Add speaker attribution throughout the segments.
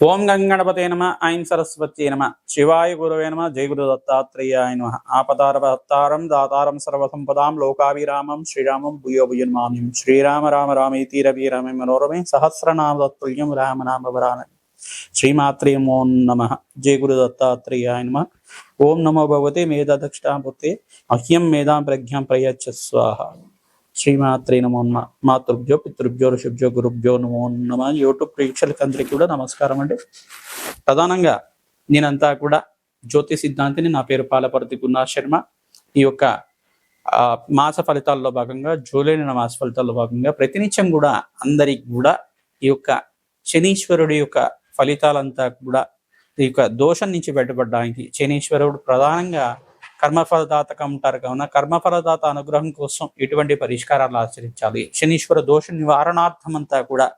Speaker 1: ఓం గంగణపతే నమ ఐం సరస్వతి నమ శివాయ గురవే నమ జయ గురు దత్తాత్రేయాయ నమ. ఆపదారభత్తారం దాతారం సర్వసంపదాం లోకాభిరామం శ్రీరామం భూయో భుజన్మామ్యం శ్రీరామ రామ రామేతి రవి రమే మనోరమే సహస్రనామ తత్తుల్యం రామనామ వరాన శ్రీమాత్రే నమో నమ. జయ గురు దత్తాత్రేయాయ నమ. ఓం నమో భగవతే మేధాదక్షిణామూర్తే మహ్యం మేధాం ప్రజ్ఞాం ప్రయచ్చ స్వాహ. శ్రీమాత్రి నమో నమ. మాతృభ్యో పితృభ్యో ఋషభ్యో గురుభ్యో నమో నమ. యూట్యూబ్ ప్రేక్షకులకి అందరికీ కూడా నమస్కారం అండి. ప్రధానంగా నేనంతా కూడా జ్యోతి సిద్ధాంతిని నా పేరు పాలపర్తి గున్నా శర్మ. ఈ యొక్క మాస ఫలితాల్లో భాగంగా జూలై నెల మాస ఫలితాల్లో భాగంగా ప్రతినిత్యం కూడా అందరికి కూడా ఈ యొక్క శనీశ్వరుడి యొక్క ఫలితాలంతా కూడా ఈ యొక్క దోషం నుంచి బయటపడడానికి శనీశ్వరుడు ప్రధానంగా కర్మఫలదాతగా ఉంటారు కావున కర్మఫలదాత అనుగ్రహం కోసం ఎటువంటి పరిష్కారాలు ఆచరించాలి? శనీశ్వర దోష నివారణార్థం అంతా కూడా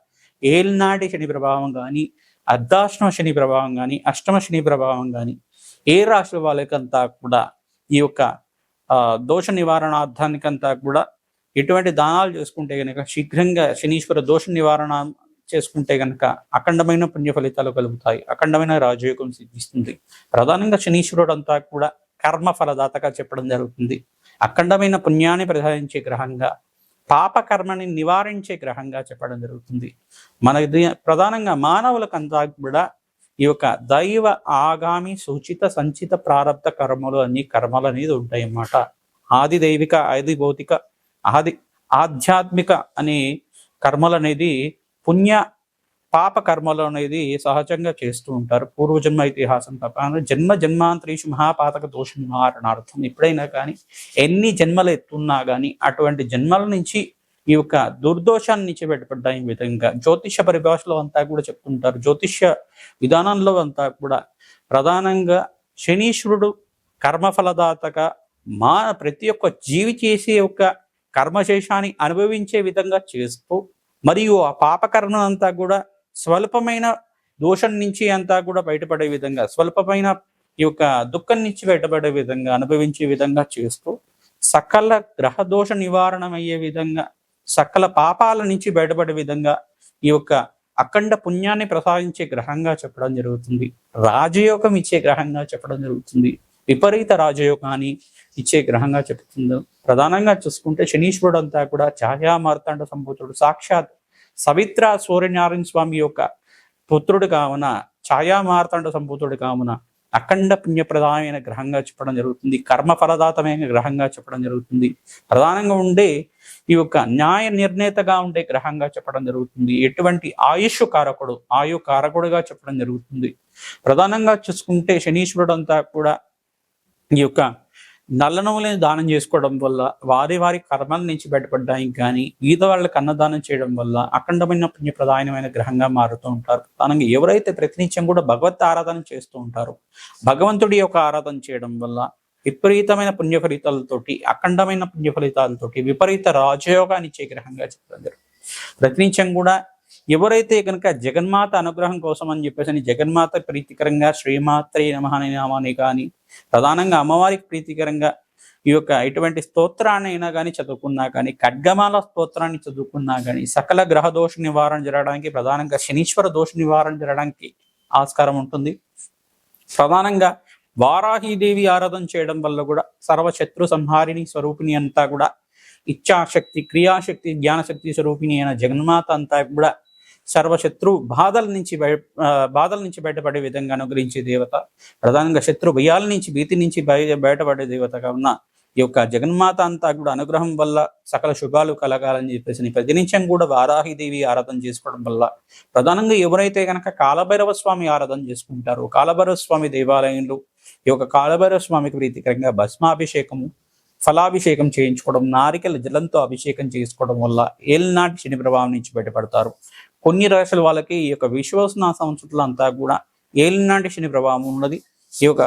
Speaker 1: ఏల్నాటి శని ప్రభావం కానీ అర్ధాష్టమ శని ప్రభావం కానీ అష్టమ శని ప్రభావం కానీ ఏ రాశుల వాళ్ళకంతా కూడా ఈ యొక్క దోష నివారణార్థానికంతా కూడా ఎటువంటి దానాలు చేసుకుంటే గనక శీఘ్రంగా శనీశ్వర దోష నివారణ చేసుకుంటే గనక అఖండమైన పుణ్య ఫలితాలు కలుగుతాయి. అఖండమైన రాజయోగం సిద్ధిస్తుంది. ప్రధానంగా శనీశ్వరుడు అంతా కూడా కర్మ ఫలదాతగా చెప్పడం జరుగుతుంది. అఖండమైన పుణ్యాన్ని ప్రసాదించే గ్రహంగా పాపకర్మని నివారించే గ్రహంగా చెప్పడం జరుగుతుంది. మన ఇది ప్రధానంగా మానవులకంతా కూడా ఈ యొక్క దైవ ఆగామి సూచిత సంచిత ప్రారంభ కర్మలు అన్ని కర్మలు అనేది ఉంటాయి అన్నమాట ఆది దైవిక ఆది భౌతిక ఆది ఆధ్యాత్మిక అనే కర్మలు అనేది పుణ్య పాప కర్మలు అనేది సహజంగా చేస్తూ ఉంటారు. పూర్వజన్మ ఇతిహాసం తప్ప జన్మ జన్మాంతరీషు మహాపాతక దోష నివారణార్థం ఎప్పుడైనా కానీ ఎన్ని జన్మలు ఎత్తున్నా కానీ అటువంటి జన్మల నుంచి ఈ యొక్క దుర్దోషాన్ని నుంచి బయటపడ్డా ఈ విధంగా. జ్యోతిష పరిభాషలో అంతా కూడా చెప్తుంటారు. జ్యోతిష్య విధానంలో అంతా కూడా ప్రధానంగా శనీశ్వరుడు కర్మఫలదాతగా మా ప్రతి ఒక్క జీవి చేసే యొక్క కర్మశేషాన్ని అనుభవించే విధంగా చేస్తూ మరియు ఆ పాపకర్మ అంతా కూడా స్వల్పమైన దోషం నుంచి అంతా కూడా బయటపడే విధంగా స్వల్పమైన ఈ యొక్క దుఃఖం నుంచి బయటపడే విధంగా అనుభవించే విధంగా చేస్తూ సకల గ్రహ దోష నివారణ అయ్యే విధంగా సకల పాపాల నుంచి బయటపడే విధంగా ఈ యొక్క అఖండ పుణ్యాన్ని ప్రసాదించే గ్రహంగా చెప్పడం జరుగుతుంది. రాజయోగం ఇచ్చే గ్రహంగా చెప్పడం జరుగుతుంది. విపరీత రాజయోగాన్ని ఇచ్చే గ్రహంగా చెప్తుంది. ప్రధానంగా చూసుకుంటే శనీశ్వరుడు అంతా కూడా ఛాయా మార్తాండ సంభూతుడు సాక్షాత్ సవిత్ర సూర్యనారాయణ స్వామి యొక్క పుత్రుడు కావున ఛాయామార్తాండ సంపుతుడు కావున అఖండ పుణ్యప్రదమైన గ్రహంగా చెప్పడం జరుగుతుంది. కర్మ ఫలదాతమైన గ్రహంగా చెప్పడం జరుగుతుంది. ప్రధానంగా ఉండే ఈ యొక్క న్యాయ నిర్ణేతగా ఉండే గ్రహంగా చెప్పడం జరుగుతుంది. ఎటువంటి ఆయుష్ కారకుడు ఆయు కారకుడుగా చెప్పడం జరుగుతుంది. ప్రధానంగా చూసుకుంటే శనీశ్వరుడు అంతా కూడా ఈ యొక్క నల్లనవ్వులని దానం చేసుకోవడం వల్ల వారి వారి కర్మల నుంచి బయటపడడానికి కానీ ఈద వాళ్ళకి అన్నదానం చేయడం వల్ల అఖండమైన పుణ్య ప్రధానమైన గ్రహంగా మారుతూ ఉంటారు. ప్రధానంగా ఎవరైతే ప్రతినిత్యం కూడా భగవత్ ఆరాధన చేస్తూ ఉంటారో భగవంతుడి యొక్క ఆరాధన చేయడం వల్ల విపరీతమైన పుణ్య ఫలితాలతోటి అఖండమైన పుణ్య ఫలితాలతోటి విపరీత రాజయోగాన్ని ఇచ్చే గ్రహంగా చెప్తారు. ప్రతినిత్యం కూడా ఎవరైతే కనుక జగన్మాత అనుగ్రహం కోసం అని చెప్పేసి జగన్మాత ప్రీతికరంగా శ్రీమాత్రే నమః అనే నామాన్ని కానీ ప్రధానంగా అమ్మవారికి ప్రీతికరంగా ఈ యొక్క ఎటువంటి స్తోత్రాన్ని అయినా కానీ చదువుకున్నా కానీ ఖడ్గమాల స్తోత్రాన్ని చదువుకున్నా కానీ సకల గ్రహ దోష నివారణ జరగడానికి ప్రధానంగా శనీశ్వర దోష నివారణ జరగడానికి ఆస్కారం ఉంటుంది. ప్రధానంగా వారాహీదేవి ఆరాధన చేయడం వల్ల కూడా సర్వశత్రు సంహారిణి స్వరూపిణి అంతా కూడా ఇచ్ఛాశక్తి క్రియాశక్తి జ్ఞానశక్తి స్వరూపిణి అయిన జగన్మాత అంతా కూడా సర్వశత్రు బాధల నుంచి బయ బాధల నుంచి బయటపడే విధంగా అనుగ్రహించే దేవత ప్రధానంగా శత్రు భయాల నుంచి భీతి నుంచి బయ బయటపడే దేవతగా ఉన్న ఈ యొక్క జగన్మాత అంతా కూడా అనుగ్రహం వల్ల సకల శుభాలు కలగాలని చెప్పేసి ప్రతినిత్యం కూడా వారాహిదేవి ఆరాధన చేసుకోవడం వల్ల ప్రధానంగా ఎవరైతే కనుక కాలభైరవ స్వామి ఆరాధన చేసుకుంటారో కాలభైరవ స్వామి దేవాలయంలో ఈ యొక్క కాలభైరవ స్వామికి ప్రీతికరంగా భస్మాభిషేకము ఫలాభిషేకం చేయించుకోవడం నారికల జలంతో అభిషేకం చేసుకోవడం వల్ల ఏలినాటి శని ప్రభావం నుంచి బయటపడతారు. కొన్ని రాశుల వాళ్ళకి ఈ యొక్క విశ్వసన సంవత్సరాలు అంతా కూడా ఏలినాటి శని ప్రభావం ఉన్నది. ఈ యొక్క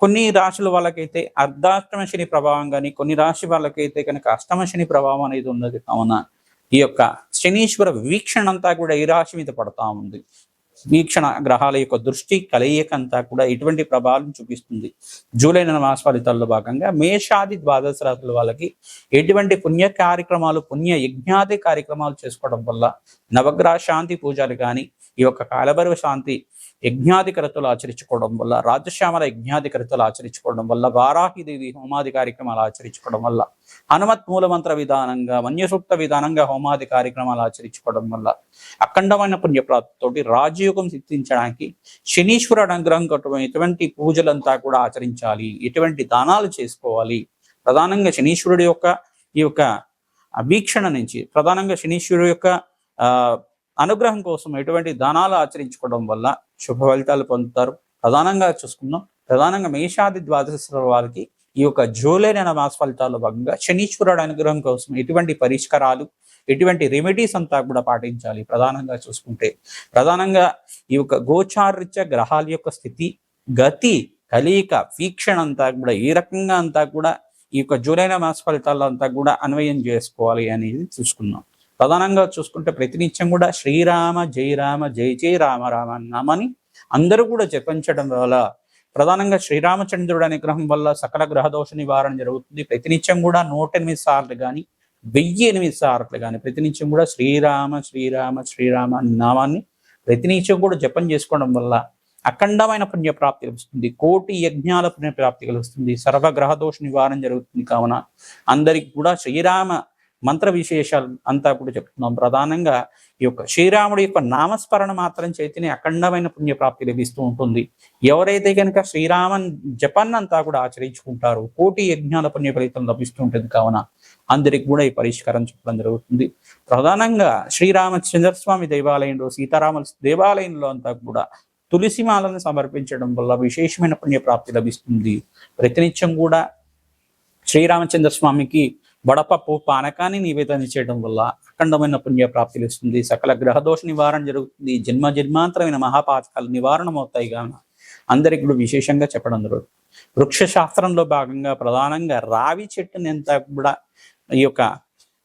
Speaker 1: కొన్ని రాశుల వాళ్ళకైతే అర్ధాష్టమ శని ప్రభావం కానీ కొన్ని రాశి వాళ్ళకైతే కనుక అష్టమ శని ప్రభావం అనేది ఉన్నది కావున ఈ యొక్క శనీశ్వర వీక్షణ అంతా కూడా ఈ రాశి మీద పడతా ఉంది. వీక్షణ గ్రహాల యొక్క దృష్టి కలయిక అంతా కూడా ఎటువంటి ప్రభావం చూపిస్తుంది. జూలై నెల మాస ఫలితాల్లో భాగంగా మేషాది ద్వాదశ రాశుల వాళ్ళకి ఎటువంటి పుణ్య కార్యక్రమాలు పుణ్య యజ్ఞాది కార్యక్రమాలు చేసుకోవడం వల్ల నవగ్రహ శాంతి పూజలు కానీ ఈ యొక్క కాలభైరవ శాంతి యజ్ఞాధికరతలు ఆచరించుకోవడం వల్ల రాజశ్యామల యజ్ఞాధికరతలు ఆచరించుకోవడం వల్ల వారాహిదేవి హోమాది కార్యక్రమాలు ఆచరించుకోవడం వల్ల హనుమత్ మూలమంత్ర విధానంగా వన్యసూక్త విధానంగా హోమాది కార్యక్రమాలు ఆచరించుకోవడం వల్ల అఖండమైన పుణ్యప్రాప్తితోటి రాజయోగం సిద్ధించడానికి శనీశ్వరుడు అనుగ్రహం కట్టడం ఎటువంటి పూజలంతా కూడా ఆచరించాలి. ఎటువంటి దానాలు చేసుకోవాలి. ప్రధానంగా శనీశ్వరుడు యొక్క ఈ యొక్క వీక్షణ నుంచి ప్రధానంగా శనీశ్వరుడు యొక్క ఆ అనుగ్రహం కోసం ఎటువంటి దానాలు ఆచరించుకోవడం వల్ల శుభ ఫలితాలు పొందుతారు. ప్రధానంగా చూసుకుందాం. ప్రధానంగా మేషాది ద్వాదశ వారికి ఈ యొక్క జూలై నెల మాస ఫలితాల్లో భాగంగా శనీశ్వరుడు అనుగ్రహం కోసం ఎటువంటి పరిష్కారాలు ఎటువంటి రెమెడీస్ అంతా కూడా పాటించాలి. ప్రధానంగా చూసుకుంటే ప్రధానంగా ఈ యొక్క గోచారిత్య గ్రహాల యొక్క స్థితి గతి కలియిక వీక్షణ అంతా కూడా ఏ రకంగా అంతా కూడా ఈ యొక్క జూలైన మాస ఫలితాల్లో అంతా కూడా అన్వయం చేసుకోవాలి అనేది చూసుకుందాం. ప్రధానంగా చూసుకుంటే ప్రతినిత్యం కూడా శ్రీరామ జై రామ జై జై రామ రామ నామని అందరూ కూడా జపించడం వల్ల ప్రధానంగా శ్రీరామచంద్రుడు అనుగ్రహం వల్ల సకల గ్రహదోష నివారణ జరుగుతుంది. ప్రతినిత్యం కూడా నూట ఎనిమిది సార్లు కానీ వెయ్యి ఎనిమిది సార్లు కానీ ప్రతినిత్యం కూడా శ్రీరామ శ్రీరామ శ్రీరామ నామాన్ని ప్రతినిత్యం కూడా జపం చేసుకోవడం వల్ల అఖండమైన పుణ్యప్రాప్తి కలుగుతుంది కోటి యజ్ఞాల పుణ్యప్రాప్తి కలుగుతుంది. సర్వగ్రహదోష నివారణ జరుగుతుంది కావున అందరికి కూడా శ్రీరామ మంత్ర విశేషాలు అంతా కూడా చెప్తున్నాం. ప్రధానంగా ఈ యొక్క శ్రీరాముడి యొక్క నామస్మరణ మాత్రం చేతిని అఖండమైన పుణ్యప్రాప్తి లభిస్తూ ఉంటుంది. ఎవరైతే కనుక శ్రీరామన్ జపాన్నంతా కూడా ఆచరించుకుంటారో కోటి యజ్ఞాల పుణ్య ఫలితం లభిస్తూ ఉంటుంది కావున అందరికి కూడా ఈ పరిష్కారం చెప్పడం జరుగుతుంది. ప్రధానంగా శ్రీరామచంద్రస్వామి దేవాలయంలో సీతారామ దేవాలయంలో అంతా కూడా తులసిమాలను సమర్పించడం వల్ల విశేషమైన పుణ్యప్రాప్తి లభిస్తుంది. ప్రతినిత్యం కూడా శ్రీరామచంద్ర స్వామికి వడపప్పు పానకాన్ని నివేదన చేయడం వల్ల అఖండమైన పుణ్య ప్రాప్తి ఇస్తుంది సకల గ్రహదోష నివారణ జరుగుతుంది. జన్మ జన్మాంతరమైన మహాపాతకాలు నివారణ అవుతాయి కావున అందరికి కూడా విశేషంగా చెప్పడం జరుగుతుంది. వృక్ష శాస్త్రంలో భాగంగా ప్రధానంగా రావి చెట్టుని అంతా కూడా ఈ యొక్క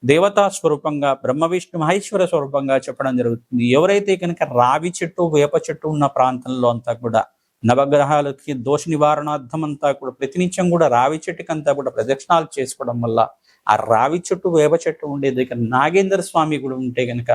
Speaker 1: దేవతా స్వరూపంగా బ్రహ్మ విష్ణు మహేశ్వర స్వరూపంగా చెప్పడం జరుగుతుంది. ఎవరైతే కనుక రావి చెట్టు వేప చెట్టు ఉన్న ప్రాంతంలో అంతా కూడా నవగ్రహాలకి దోష నివారణార్థం అంతా కూడా ప్రతినిత్యం కూడా రావి చెట్టుకంతా కూడా ప్రదక్షిణాలు చేసుకోవడం వల్ల ఆ రావి చెట్టు వేప చెట్టు ఉండే దగ్గర నాగేంద్ర స్వామి కూడా ఉంటే కనుక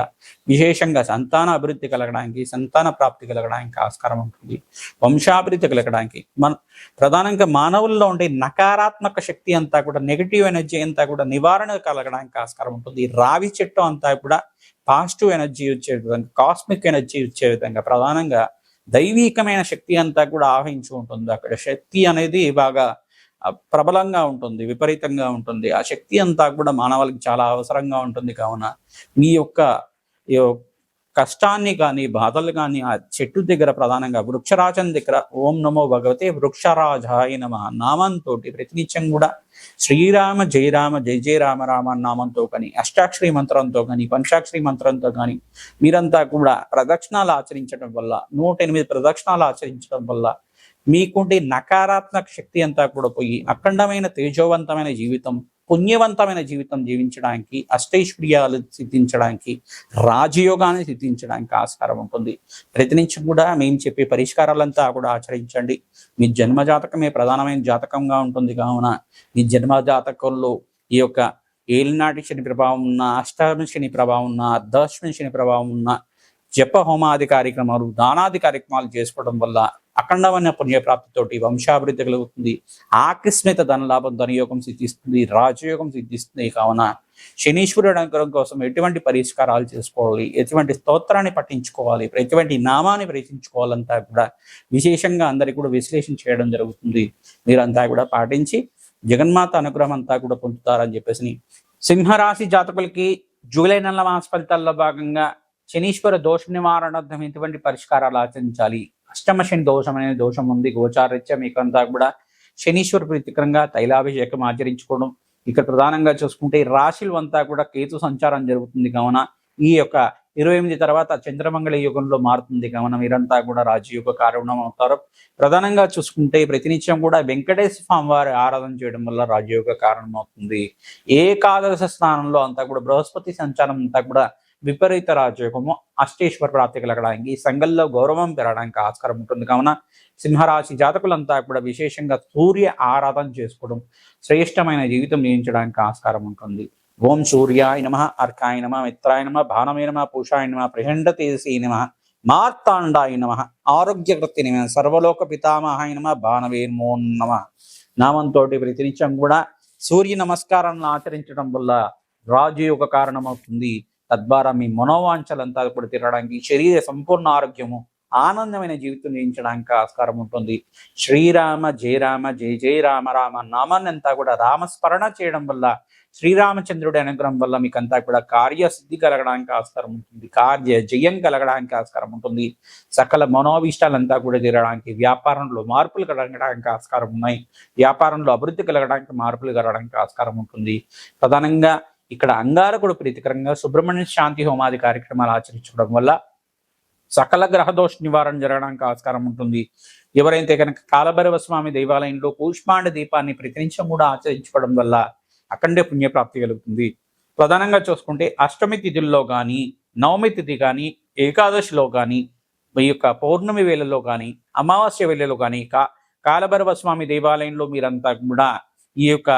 Speaker 1: విశేషంగా సంతాన అభివృద్ధి కలగడానికి సంతాన ప్రాప్తి కలగడానికి ఆస్కారం ఉంటుంది. వంశాభివృద్ధి కలగడానికి. మన ప్రధానంగా మానవుల్లో ఉండే నకారాత్మక శక్తి అంతా కూడా నెగిటివ్ ఎనర్జీ అంతా కూడా నివారణ కలగడానికి ఆస్కారం ఉంటుంది. రావి చెట్టు అంతా కూడా పాజిటివ్ ఎనర్జీ వచ్చే విధంగా కాస్మిక్ ఎనర్జీ వచ్చే విధంగా ప్రధానంగా దైవీకమైన శక్తి అంతా కూడా ఆవహించి ఉంటుంది. అక్కడ శక్తి అనేది బాగా ప్రబలంగా ఉంటుంది విపరీతంగా ఉంటుంది. ఆ శక్తి అంతా కూడా మానవాళికి చాలా అవసరంగా ఉంటుంది. కావున మీ యొక్క కష్టాన్ని కానీ బాధలు కానీ ఆ చెట్టు దగ్గర ప్రధానంగా వృక్షరాజం దగ్గర ఓం నమో భగవతే వృక్షరాజాయ నమ నామంతో ప్రతినిత్యం కూడా శ్రీరామ జయరామ జయ జయ రామ రామ నామంతో కానీ అష్టాక్షరి మంత్రంతో కానీ పంచాక్షరి మంత్రంతో కానీ మీరంతా కూడా ప్రదక్షిణాలు ఆచరించడం వల్ల నూట ఎనిమిది ప్రదక్షిణాలు ఆచరించడం వల్ల మీకుండే నకారాత్మక శక్తి అంతా కూడా పోయి అఖండమైన తేజోవంతమైన జీవితం పుణ్యవంతమైన జీవితం జీవించడానికి అష్టైశ్వర్యాలు సిద్ధించడానికి రాజయోగాన్ని సిద్ధించడానికి ఆస్కారం ఉంటుంది. ప్రతినిత్యం కూడా మేము చెప్పే పరిష్కారాలంతా కూడా ఆచరించండి. మీ జన్మ జాతకమే ప్రధానమైన జాతకంగా ఉంటుంది. కావున మీ జన్మ జాతకంలో ఈ యొక్క ఏలినాటి శని ప్రభావం ఉన్న అష్టామి శని ప్రభావం ఉన్న అర్ధాశ్వని శని ప్రభావం ఉన్న జప హోమాది కార్యక్రమాలు దానాది కార్యక్రమాలు చేసుకోవడం వల్ల అఖండమైన పుణ్యప్రాప్తితోటి వంశాభివృద్ధి కలుగుతుంది. ఆకస్మిక ధనలాభం ధనయోగం సిద్ధిస్తుంది రాజయోగం సిద్ధిస్తుంది. కావున శనీశ్వరుడు అనుగ్రహం కోసం ఎటువంటి పరిష్కారాలు చేసుకోవాలి? ఎటువంటి స్తోత్రాన్ని పఠించుకోవాలి? ఎటువంటి నామాన్ని ప్రయత్నించుకోవాలంతా కూడా విశేషంగా అందరికి కూడా విశ్లేషణ చేయడం జరుగుతుంది. మీరంతా కూడా పాటించి జగన్మాత అనుగ్రహం అంతా కూడా పొందుతారని చెప్పేసి సింహరాశి జాతకులకి జూలై నెల మాస ఫలితాల్లో భాగంగా శనీశ్వర దోష నివారణార్థం ఎటువంటి పరిష్కారాలు ఆచరించాలి? అష్టమ శని దోషం అనే దోషం ఉంది. గోచారీత్యా మీకంతా కూడా శనీశ్వర ప్రీతికరంగా తైలాభిషేకం ఆచరించుకోవడం. ఇక్కడ ప్రధానంగా చూసుకుంటే ఈ రాశులు అంతా కూడా కేతు సంచారం జరుగుతుంది కావున ఈ యొక్క ఇరవై ఎనిమిది తర్వాత చంద్రమంగళ యుగంలో మారుతుంది కావున మీరంతా కూడా రాజయుగ కారణం అవుతారు. ప్రధానంగా చూసుకుంటే ప్రతినిత్యం కూడా వెంకటేశ్వర స్వామి వారి ఆరాధన చేయడం వల్ల రాజయోగ కారణం అవుతుంది ఏకాదశ స్థానంలో అంతా కూడా బృహస్పతి సంచారం అంతా కూడా విపరీత రాజయోగము అష్టేశ్వర ప్రాప్తి కలగడానికి సంఘంలో గౌరవం పెరగడానికి ఆస్కారం ఉంటుంది. కావున సింహరాశి జాతకులంతా కూడా విశేషంగా సూర్య ఆరాధన చేసుకోవడం శ్రేష్టమైన జీవితం జీవించడానికి ఆస్కారం ఉంటుంది. ఓం సూర్యాయ నమ అర్కాయ నమ మిత్రాయ నమ భానమే నమ పూషాయ నమ ప్రహండ తేజసీ నమ మార్తాండాయ నమ ఆరోగ్యకృతి నమ సర్వలోక పితామహాయ నమ బాణవే నమో నమ. నామంతో ప్రతినిత్యం కూడా సూర్య నమస్కారాలను ఆచరించడం వల్ల రాజయోగ కారణమవుతుంది. తద్వారా మీ మనోవాంఛలంతా కూడా తిరగడానికి శరీర సంపూర్ణ ఆరోగ్యము ఆనందమైన జీవితం జీవించడానికి ఆస్కారం ఉంటుంది. శ్రీరామ జయరామ జయ జయ రామ రామ నామాన్ని అంతా కూడా రామస్మరణ చేయడం వల్ల శ్రీరామచంద్రుడి అనుగ్రహం వల్ల మీకు అంతా కూడా కార్యసిద్ధి కలగడానికి ఆస్కారం ఉంటుంది. కార్య జయం కలగడానికి ఆస్కారం ఉంటుంది. సకల మనోభీష్టాలంతా కూడా తీరడానికి వ్యాపారంలో మార్పులు కలగడానికి ఆస్కారం ఉన్నాయి. వ్యాపారంలో అభివృద్ధి కలగడానికి మార్పులు కలగడానికి ఆస్కారం ఉంటుంది. ప్రధానంగా ఇక్కడ అంగారకుడు ప్రీతికరంగా సుబ్రహ్మణ్య శాంతి హోమాది కార్యక్రమాలు ఆచరించడం వల్ల సకల గ్రహదోష నివారణ జరగడానికి ఆస్కారం ఉంటుంది. ఎవరైతే కనుక కాలభైరవ స్వామి దేవాలయంలో కూష్మాండ దీపాన్ని ప్రతినిత్యం కూడా ఆచరించుకోవడం వల్ల అఖండే పుణ్యప్రాప్తి కలుగుతుంది. ప్రధానంగా చూసుకుంటే అష్టమి తిథుల్లో కానీ నవమి తిథి కానీ ఏకాదశిలో కానీ ఈ యొక్క పౌర్ణమి వేళలో కానీ అమావాస్య వేళలో కానీ కా కాలభైరవ స్వామి దేవాలయంలో మీరంతా కూడా ఈ యొక్క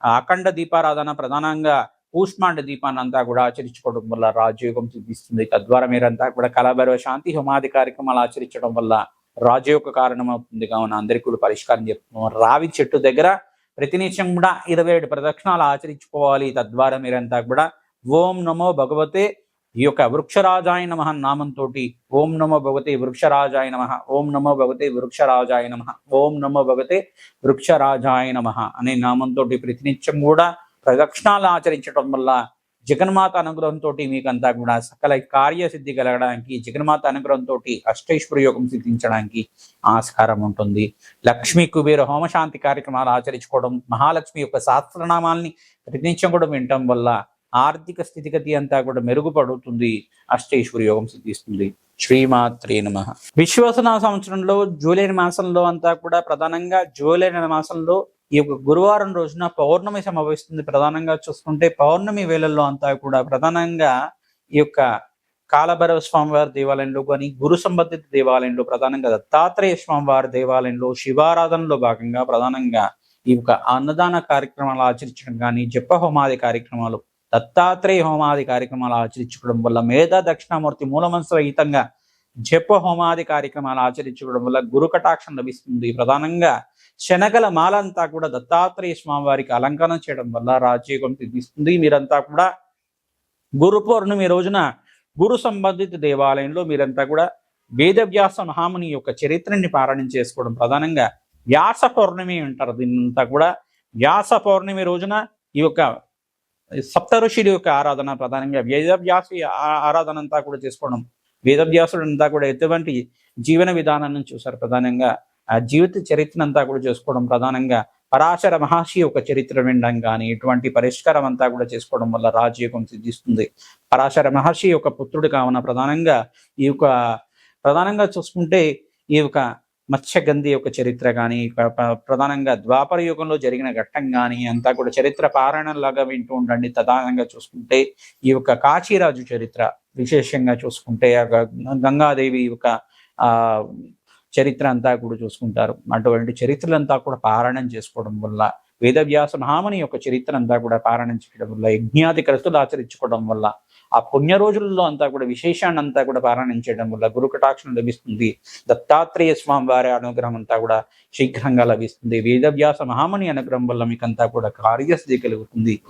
Speaker 1: అఖండ దీపారాధన ప్రధానంగా కూష్మాండ దీపాన్ని అంతా కూడా ఆచరించుకోవడం వల్ల రాజయోగం సిద్ధిస్తుంది తద్వారా మీరంతా కూడా కళాభైరవ శాంతి హోమాది కార్యక్రమాలు ఆచరించడం వల్ల రాజయోగ కారణం అవుతుంది కావున అందరికీ కూడా పరిష్కారం చెప్తున్నాం. రావి చెట్టు దగ్గర ప్రతినిత్యం కూడా ఇరవై ఏడు ప్రదక్షిణాలు ఆచరించుకోవాలి. తద్వారా మీరంతా కూడా ఓం నమో భగవతే ఈ యొక్క వృక్షరాజాయ నమ నామంతో ఓం నమో భగవతే వృక్షరాజాయ నమ ఓం నమో భగవతే వృక్షరాజాయ నమ ఓం నమో భగవతే వృక్షరాజాయ నమ అనే నామంతో ప్రతినిత్యం కూడా ప్రదక్షిణాలు ఆచరించడం వల్ల జగన్మాత అనుగ్రహంతో మీకంతా కూడా సకల కార్యసిద్ధి కలగడానికి జగన్మాత అనుగ్రహంతో అష్టైశ్వర యోగం సిద్ధించడానికి ఆస్కారం ఉంటుంది. లక్ష్మీ కుబేర హోమశాంతి కార్యక్రమాలు ఆచరించుకోవడం మహాలక్ష్మి యొక్క శాస్త్రనామాల్ని ప్రతినిత్యం కూడా వినటం వల్ల ఆర్థిక స్థితిగతి అంతా కూడా మెరుగుపడుతుంది అష్టైశ్వర యోగం సిద్ధిస్తుంది. శ్రీమాత్రే నమ. విశ్వాసన సంవత్సరంలో జూలై మాసంలో అంతా కూడా ప్రధానంగా జూలై మాసంలో ఈ యొక్క గురువారం రోజున పౌర్ణమి సంభవిస్తుంది ప్రధానంగా చూసుకుంటే పౌర్ణమి వేళల్లో అంతా కూడా ప్రధానంగా ఈ యొక్క కాలభైరవ స్వామివారి దేవాలయంలో కానీ గురు సంబంధిత దేవాలయంలో ప్రధానంగా దత్తాత్రేయ స్వామివారి దేవాలయంలో శివారాధనలో భాగంగా ప్రధానంగా ఈ యొక్క అన్నదాన కార్యక్రమాలు ఆచరించడం కానీ జప హోమాది కార్యక్రమాలు దత్తాత్రేయ హోమాది కార్యక్రమాలు ఆచరించుకోవడం వల్ల మేధా దక్షిణామూర్తి మూలమంత్రహితంగా జప హోమాది కార్యక్రమాలు ఆచరించుకోవడం వల్ల గురు కటాక్షం లభిస్తుంది. ప్రధానంగా శనగల మాలంతా కూడా దత్తాత్రేయ స్వామి వారికి అలంకరణ చేయడం వల్ల రాజయోగం సిద్ధిస్తుంది. మీరంతా కూడా గురు పౌర్ణమి రోజున గురు సంబంధిత దేవాలయంలో మీరంతా కూడా వేదవ్యాస మహాముని యొక్క చరిత్రని పారాయణం చేసుకోవడం ప్రధానంగా వ్యాస పౌర్ణమి అంటారు. దీన్నంతా కూడా వ్యాస పౌర్ణమి రోజున ఈ యొక్క సప్త ఋషుడి యొక్క ఆరాధన ప్రధానంగా వేదవ్యాసి ఆ- ఆరాధన అంతా కూడా చేసుకోవడం వేదవ్యాసుడు అంతా కూడా ఎటువంటి జీవన విధానాన్ని చూశారు ప్రధానంగా. ఆ జీవిత చరిత్ర అంతా కూడా చేసుకోవడం ప్రధానంగా. పరాశర మహర్షి యొక్క చరిత్ర వినడం కానీ ఇటువంటి పరిష్కారం అంతా కూడా చేసుకోవడం వల్ల రాజయోగం సిద్ధిస్తుంది. పరాశర మహర్షి యొక్క పుత్రుడు కావున ప్రధానంగా ఈ యొక్క ప్రధానంగా చూసుకుంటే ఈ యొక్క మత్స్యగంధి యొక్క చరిత్ర కానీ ప్రధానంగా ద్వాపర యుగంలో జరిగిన ఘట్టం కానీ అంతా కూడా చరిత్ర పారాయణంలాగా వింటూ ఉండండి. ప్రధానంగా చూసుకుంటే ఈ యొక్క కాశీరాజు చరిత్ర. విశేషంగా చూసుకుంటే గంగాదేవి యొక్క ఆ చరిత్ర అంతా కూడా చూసుకుంటారు. అటువంటి చరిత్రలంతా కూడా పారాయణం చేసుకోవడం వల్ల వేదవ్యాస మహాముని యొక్క చరిత్ర అంతా కూడా పారాయణం చేయడం వల్ల యజ్ఞాది కృతులు ఆచరించుకోవడం వల్ల ఆ పుణ్య రోజుల్లో అంతా కూడా విశేషాన్ని అంతా కూడా పారాయణం చేయడం వల్ల గురు కటాక్షం లభిస్తుంది. దత్తాత్రేయ స్వామి వారి అనుగ్రహం అంతా కూడా శీఘ్రంగా లభిస్తుంది. వేదవ్యాస మహాముని అనుగ్రహం వల్ల మీకంతా కూడా కార్యసిద్ధి కలుగుతుంది.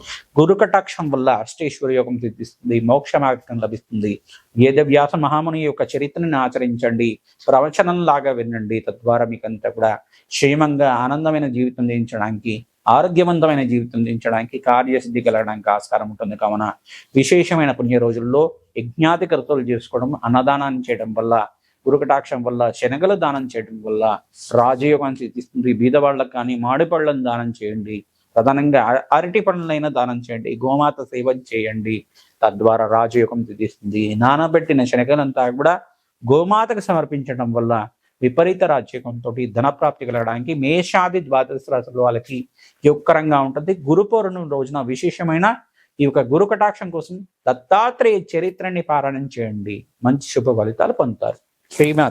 Speaker 1: గురు కటాక్షం వల్ల అష్టేశ్వర యోగం సిద్ధిస్తుంది. మోక్ష మార్గం లభిస్తుంది. వేదవ్యాస మహాముని యొక్క చరిత్రని ఆచరించండి. ప్రవచనం లాగా వినండి. తద్వారా మీకంతా కూడా క్షేమంగా ఆనందమైన జీవితం జీవించడానికి ఆరోగ్యవంతమైన జీవితం దించడానికి కార్యసిద్ధి కలగడానికి ఆస్కారం ఉంటుంది. కావున విశేషమైన పుణ్య రోజుల్లో యజ్ఞాతి కర్తలు చేసుకోవడం అన్నదానాన్ని చేయడం వల్ల గురుకటాక్షం వల్ల శనగలు దానం చేయడం వల్ల రాజయోగాన్ని సిద్ధిస్తుంది. బీదవాళ్ళకు కానీ మాడిపళ్ళను దానం చేయండి. ప్రధానంగా అరటి పండ్లైనా దానం చేయండి. గోమాత సేవ చేయండి. తద్వారా రాజయోగం సిద్ధిస్తుంది. నానబెట్టిన శనగలంతా కూడా గోమాతకు సమర్పించడం వల్ల విపరీత రాజ్యకంతో ధనప్రాప్తి కలగడానికి మేషాది ద్వాదశ రాశుల వాళ్ళకి యుక్కరంగా ఉంటుంది. గురు పౌర్ణమి రోజున విశేషమైన ఈ యొక్క గురు కటాక్షం కోసం దత్తాత్రేయ చరిత్రని పారాయణం చేయండి. మంచి శుభ ఫలితాలు పొందుతారు. శ్రీమా